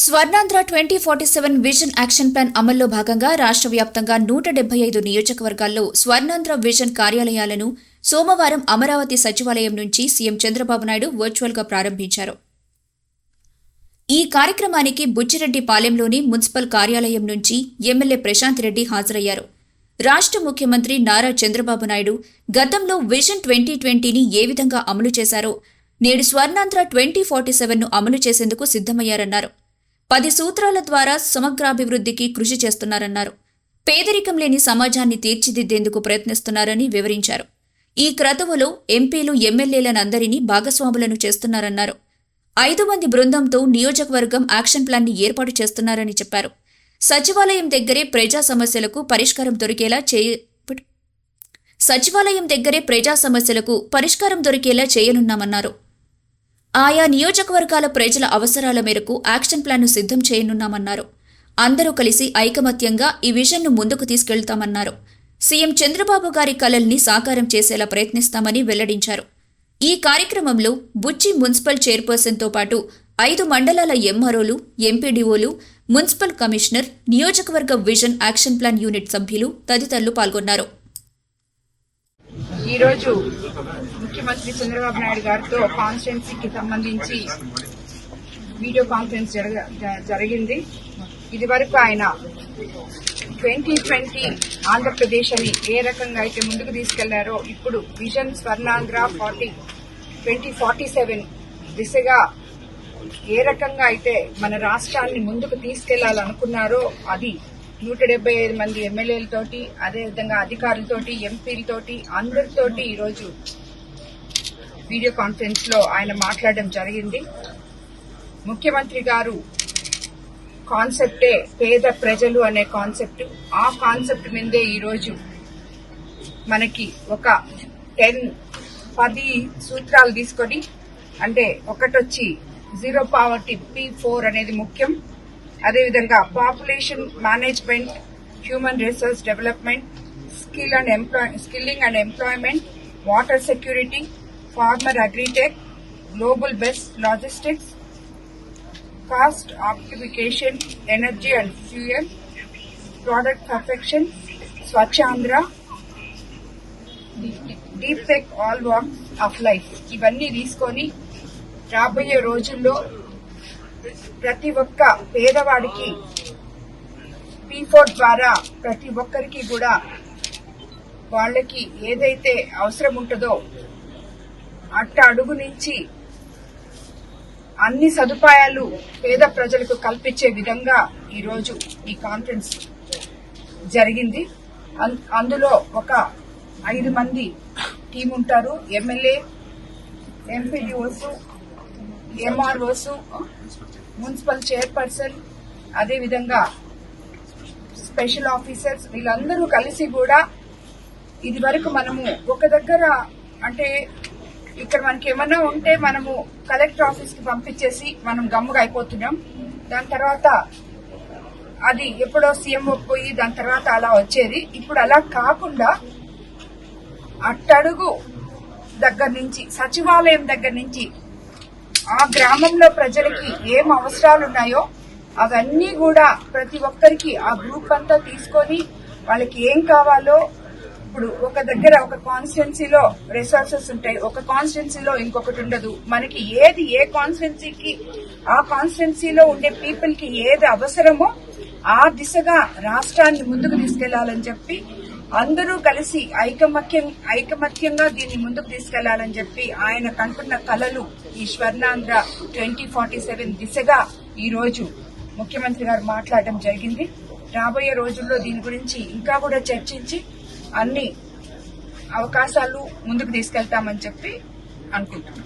Swarnandhra twenty forty seven vision action plan అమల్లో భాగంగా రాష్ట్ర వ్యాప్తంగా నూట డెబ్బై ఐదు నియోజకవర్గాల్లో స్వర్ణాంధ్ర విజన్ కార్యాలయాలను సోమవారం అమరావతి సచివాలయం నుంచి సీఎం చంద్రబాబు నాయుడు వర్చువల్గా ప్రారంభించారు. ఈ కార్యక్రమానికి బుచ్చిరెడ్డి పాలెంలోని మున్సిపల్ కార్యాలయం నుంచి ఎమ్మెల్యే ప్రశాంత్ రెడ్డి హాజరయ్యారు. రాష్ట్ర ముఖ్యమంత్రి నారా చంద్రబాబు నాయుడు గతంలో విజన్ ట్వంటీ ట్వంటీని ఏ విధంగా అమలు చేశారో నేడు స్వర్ణాంధ్ర ట్వంటీ ఫార్టీ సెవెన్ను అమలు చేసేందుకు సిద్ధమయ్యారన్నారు. పది సూత్రాల ద్వారా సమగ్రాభివృద్ధికి కృషి చేస్తున్నారన్నారు. పేదరికం లేని సమాజాన్ని తీర్చిదిద్దేందుకు ప్రయత్నిస్తున్నారని వివరించారు. ఈ క్రతువులో ఎంపీలు ఎమ్మెల్యేలనందరినీ భాగస్వాములను చేస్తున్నారన్నారు. ఐదు మంది బృందంతో నియోజకవర్గం యాక్షన్ ప్లాన్ని ఏర్పాటు చేస్తున్నారని చెప్పారు. సచివాలయం దగ్గరే ప్రజా సమస్యలకు పరిష్కారం దొరికేలా చేయ సచివాలయం దగ్గరే ప్రజా సమస్యలకు పరిష్కారం దొరికేలా చేయనున్నామన్నారు. ఆయా నియోజకవర్గాల ప్రజల అవసరాల మేరకు యాక్షన్ ప్లాన్ను సిద్ధం చేయనున్నామన్నారు. అందరూ కలిసి ఐకమత్యంగా ఈ విజన్ను ముందుకు తీసుకెళ్తామన్నారు. సీఎం చంద్రబాబు గారి కలల్ని సాకారం చేసేలా ప్రయత్నిస్తామని వెల్లడించారు. ఈ కార్యక్రమంలో బుచ్చి మున్సిపల్ చైర్పర్సన్తో పాటు ఐదు మండలాల ఎంఆర్ఓలు ఎంపీడీఓలు మున్సిపల్ కమిషనర్ నియోజకవర్గ విజన్ యాక్షన్ ప్లాన్ యూనిట్ సభ్యులు తదితరులు పాల్గొన్నారు. ఈరోజు ముఖ్యమంత్రి చంద్రబాబు నాయుడు గారితో కాన్స్టెన్సీకి సంబంధించి వీడియో కాన్ఫరెన్స్ జరగ- జరిగింది. ఇది వరకు ఆయన ట్వంటీ ట్వంటీ ఆంధ్రప్రదేశ్ అని ఏ రకంగా అయితే ముందుకు తీసుకెళ్ళారో ఇప్పుడు vision Swarnandhra forty twenty forty seven దిశగా ఏ రకంగా అయితే మన రాష్ట్రాన్ని ముందుకు తీసుకెళ్ళాలనుకున్నారో అది నూట డెబ్బై ఐదు మంది ఎమ్మెల్యేలతోటి అదేవిధంగా అధికారులతోటి ఎంపీలతోటి అందరితోటి ఈరోజు వీడియో కాన్ఫరెన్స్లో ఆయన మాట్లాడడం జరిగింది. ముఖ్యమంత్రి గారు కాన్సెప్టే పేద ప్రజలు అనే కాన్సెప్ట్. ఆ కాన్సెప్ట్ మీదే ఈరోజు మనకి ఒక టెన్ పది సూత్రాలు తీసుకొని అంటే ఒకటొచ్చి జీరో పావర్టీ పి ఫోర్ అనేది ముఖ్యం. అదేవిధంగా population management human resource development skill and employ skilling and employment water security farmer agritech global best logistics cost optimisation energy and fuel product perfection Swachhandhra deep tech all walks of life ఇవన్నీ తీసుకొని రాబోయే రోజుల్లో ప్రతి ఒక్క పేదవాడికి P four ద్వారా ప్రతి ఒక్కరికి కూడా వాళ్ళకి ఏదైతే అవసరం ఉంటుందో అట్ట అడుగు నుంచి అన్ని సదుపాయాలు పేద ప్రజలకు కల్పించే విధంగా ఈరోజు ఈ కాన్ఫరెన్స్ జరిగింది. అందులో ఒక ఐదు మంది టీం ఉంటారు. MLA MPDOs MROs municipal chairperson అదేవిధంగా స్పెషల్ ఆఫీసర్స్ వీళ్ళందరూ కలిసి కూడా ఇది వరకు మనము ఒక దగ్గర అంటే ఇక్కడ మనకి ఏమన్నా ఉంటే మనము కలెక్టర్ ఆఫీస్కి పంపించేసి మనం గమ్ముగా అయిపోతున్నాం. దాని తర్వాత అది ఎప్పుడో సీఎం పోయి దాని తర్వాత అలా వచ్చేది. ఇప్పుడు అలా కాకుండా అట్టడుగు దగ్గర నుంచి సచివాలయం దగ్గర నుంచి ఆ గ్రామంలో ప్రజలకి ఏం అవసరాలు ఉన్నాయో అవన్నీ కూడా ప్రతి ఒక్కరికి ఆ గ్రూప్ అంతా తీసుకొని వాళ్ళకి ఏం కావాలో ఇప్పుడు ఒక దగ్గర ఒక కాన్స్టిట్యున్సీలో రిసోర్సెస్ ఉంటాయి. ఒక కాన్స్టిట్యున్సీలో ఇంకొకటి ఉండదు. మనకి ఏది ఏ కాన్స్టిట్యున్సీకి ఆ కాన్స్టిట్యున్సీలో ఉండే పీపుల్కి ఏది అవసరమో ఆ దిశగా రాష్ట్రాన్ని ముందుకు తీసుకెళ్ళాలని చెప్పి అందరూ కలిసి ఐకమత్యం ఐకమత్యంగా దీన్ని ముందుకు తీసుకెళ్ళాలని చెప్పి ఆయన కంటున్న కలలు ఈ స్వర్ణాంధ్ర ట్వంటీ ఫార్టీ సెవెన్ దిశగా ఈ రోజు ముఖ్యమంత్రి గారు మాట్లాడడం జరిగింది. రాబోయే రోజుల్లో దీని గురించి ఇంకా కూడా చర్చించి అన్ని అవకాశాలు ముందుకు తీసుకెళ్తామని చెప్పి అనుకుంటున్నాం.